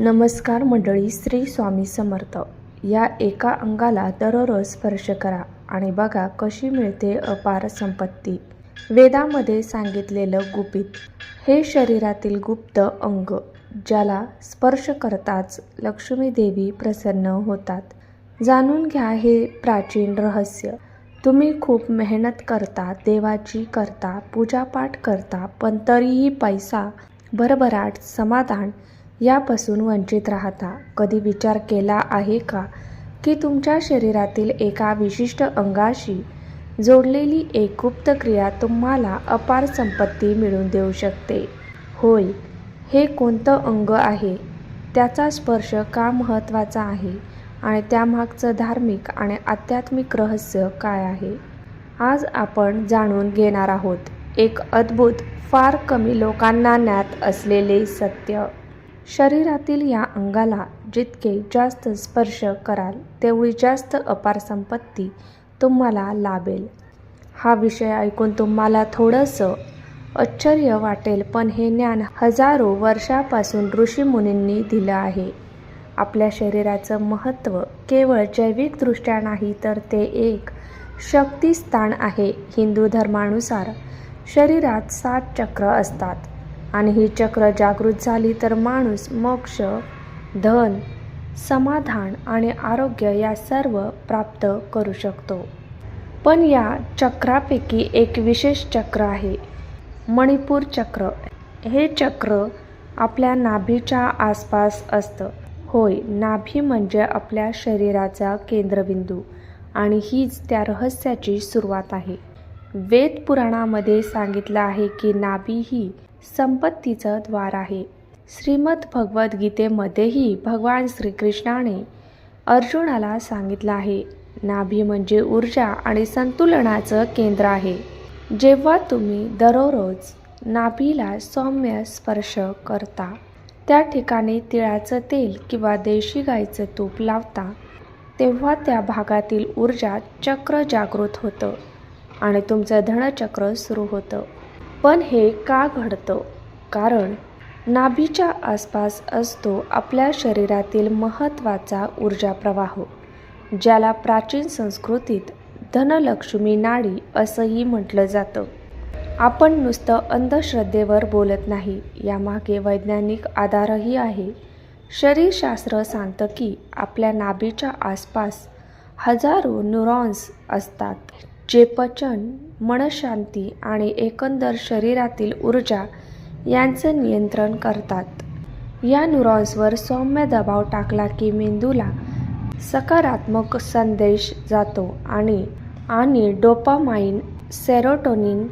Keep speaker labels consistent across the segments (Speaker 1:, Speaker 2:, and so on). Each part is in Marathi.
Speaker 1: नमस्कार मंडळी श्री स्वामी समर्थ. या एका अंगाला दररोज स्पर्श करा आणि बघा कशी मिळते अपार संपत्ती. वेदामध्ये सांगितलेलं गुपित हे शरीरातील गुप्त अंग ज्याला स्पर्श करताच लक्ष्मी देवी प्रसन्न होतात. जाणून घ्या हे प्राचीन रहस्य. तुम्ही खूप मेहनत करता देवाची करता पूजापाठ करता पण तरीही पैसा भरभराट समाधान यापासून वंचित राहता. कधी विचार केला आहे का? की तुमच्या शरीरातील एका विशिष्ट अंगाशी जोडलेली एक गुप्त क्रिया तुम्हाला अपार संपत्ती मिळवून देऊ शकते. होय हे कोणतं अंग आहे? त्याचा स्पर्श का महत्त्वाचा आहे? आणि त्यामागचं धार्मिक आणि आध्यात्मिक रहस्य काय आहे? आज आपण जाणून घेणार आहोत एक अद्भुत फार कमी लोकांना ज्ञात असलेले सत्य. शरीरातील या अंगाला जितके जास्त स्पर्श कराल तेवढी जास्त अपार संपत्ती तुम्हाला लाभेल. हा विषय ऐकून तुम्हाला थोडंसं आश्चर्य वाटेल पण हे ज्ञान हजारो वर्षापासून ऋषीमुनींनी दिलं आहे. आपल्या शरीराचं महत्त्व केवळ जैविकदृष्ट्या नाही तर ते एक शक्तिस्थान आहे. हिंदू धर्मानुसार शरीरात सात चक्र असतात. आणि ही चक्र जागृत झाली तर माणूस मोक्ष धन समाधान आणि आरोग्य या सर्व प्राप्त करू शकतो. पण या चक्रापैकी एक विशेष चक्र आहे मणिपूर चक्र. हे चक्र आपल्या नाभीच्या आसपास असतं. होय नाभी म्हणजे आपल्या शरीराचा केंद्रबिंदू आणि हीच त्या रहस्याची सुरुवात आहे. वेद पुराणामध्ये सांगितलं आहे की नाभी ही संपत्तीचं द्वार आहे. श्रीमद भगवद्गीतेमध्येही भगवान श्रीकृष्णाने अर्जुनाला सांगितलं आहे नाभी म्हणजे ऊर्जा आणि संतुलनाचं केंद्र आहे. जेव्हा तुम्ही दररोज नाभीला सौम्य स्पर्श करता त्या ठिकाणी तिळाचं तेल किंवा देशी गाईचं तूप लावता तेव्हा त्या भागातील ऊर्जा चक्र जागृत होतं आणि तुमचं धनचक्र सुरू होतं. पण हे का घडतं? कारण नाभीच्या आसपास असतो आपल्या शरीरातील महत्त्वाचा ऊर्जा प्रवाह ज्याला प्राचीन संस्कृतीत धनलक्ष्मी नाडी असंही म्हटलं जातं. आपण नुसतं अंधश्रद्धेवर बोलत नाही यामागे वैज्ञानिक आधारही आहे. शरीरशास्त्र सांगतं की आपल्या नाभीच्या आसपास हजारो न्यूरॉन्स असतात. जे पचन मनशांती आणि एकंदर शरीरातील ऊर्जा यांचं नियंत्रण करतात. या न्यूरॉन्सवर सौम्य दबाव टाकला की मेंदूला सकारात्मक संदेश जातो आणि आणि डोपामाइन सेरोटोनिन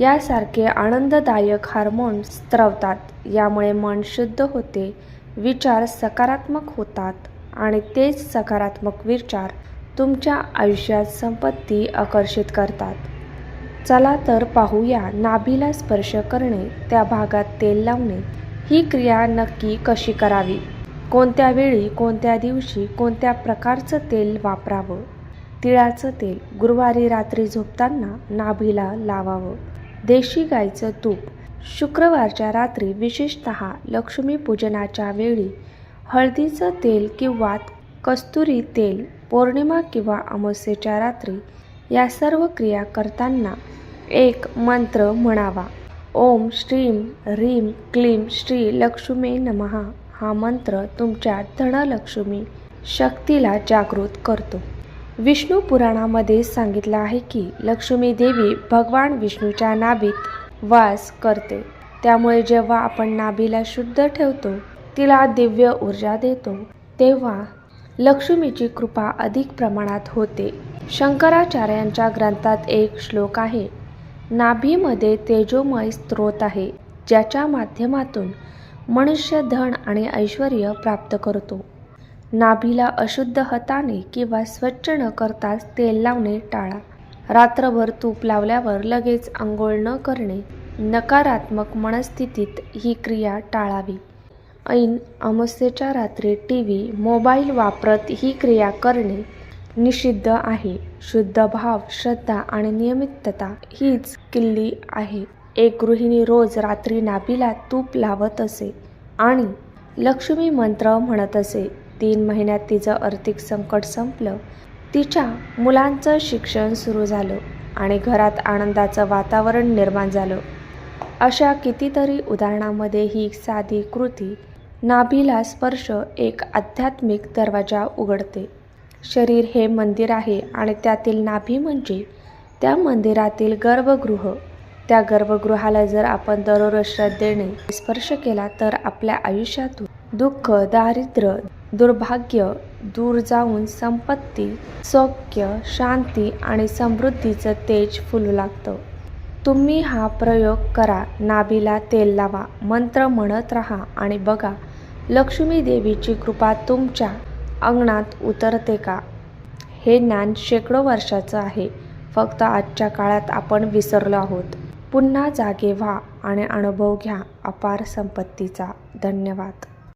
Speaker 1: यासारखे आनंददायक हार्मोन स्त्रवतात. यामुळे मन शुद्ध होते विचार सकारात्मक होतात आणि तेच सकारात्मक विचार तुमच्या आयुष्यात संपत्ती आकर्षित करतात. चला तर पाहूया नाभीला स्पर्श करणे त्या भागात तेल लावणे. ही क्रिया नक्की कशी करावी? कोणत्या वेळी कोणत्या दिवशी कोणत्या प्रकारचं तेल वापरावं? तिळाचं तेल गुरुवारी रात्री झोपताना नाभीला लावावं. देशी गाईचं तूप. शुक्रवारच्या रात्री विशेषत लक्ष्मीपूजनाच्या वेळी हळदीचं तेल किंवा कस्तुरी तेल पौर्णिमा किंवा अमावस्येच्या रात्री या सर्व क्रिया करताना एक मंत्र म्हणावा. ओम श्रीम ह्रीम क्लीम श्री लक्ष्मी नमहा हा मंत्र तुमच्या धनलक्ष्मी शक्तीला जागृत करतो. विष्णू पुराणामध्ये सांगितलं आहे की लक्ष्मी देवी भगवान विष्णूच्या नाभीत वास करते. त्यामुळे जेव्हा आपण नाभीला शुद्ध ठेवतो तिला दिव्य ऊर्जा देतो तेव्हा लक्ष्मीची कृपा अधिक प्रमाणात होते. शंकराचार्यांच्या ग्रंथात एक श्लोक आहे नाभीमध्ये तेजोमय स्त्रोत आहे ज्याच्या माध्यमातून मनुष्य धन आणि ऐश्वर प्राप्त करतो. नाभीला अशुद्ध हाताने किंवा स्वच्छ न करताच तेल लावणे टाळा. रात्रभर तूप लावल्यावर लगेच आंघोळ न करणे नकारात्मक मनस्थितीत ही क्रिया टाळावी. ऐन अमावस्येच्या रात्री टी व्ही मोबाईल वापरत ही क्रिया करणे निषिद्ध आहे. शुद्ध भाव श्रद्धा आणि नियमितता हीच किल्ली आहे. एक गृहिणी रोज रात्री नाभीला तूप लावत असे आणि लक्ष्मी मंत्र म्हणत असे. तीन महिन्यात तिचं आर्थिक संकट संपलं. तिच्या मुलांचं शिक्षण सुरू झालं आणि घरात आनंदाचं वातावरण निर्माण झालं. अशा कितीतरी उदाहरणामध्ये ही साधी कृती नाभीला स्पर्श एक आध्यात्मिक दरवाजा उघडते. शरीर हे मंदिर आहे आणि त्यातील नाभी म्हणजे त्या मंदिरातील गर्भगृह. त्या गर्भगृहाला जर आपण दररोज श्रद्धेने स्पर्श केला तर आपल्या आयुष्यातून दुःख दारिद्र्य दुर्भाग्य दूर जाऊन संपत्ती सौख्य शांती आणि समृद्धीचं तेज फुलू लागतं. तुम्ही हा प्रयोग करा. नाभीला तेल लावा. मंत्र म्हणत राहा आणि बघा लक्ष्मी देवीची कृपा तुमच्या अंगणात उतरते का? हे ज्ञान शेकडो वर्षाचं आहे. फक्त आजच्या काळात आपण विसरलो आहोत. पुन्हा जागे व्हा आणि अनुभव घ्या. अपार संपत्तीचा. धन्यवाद.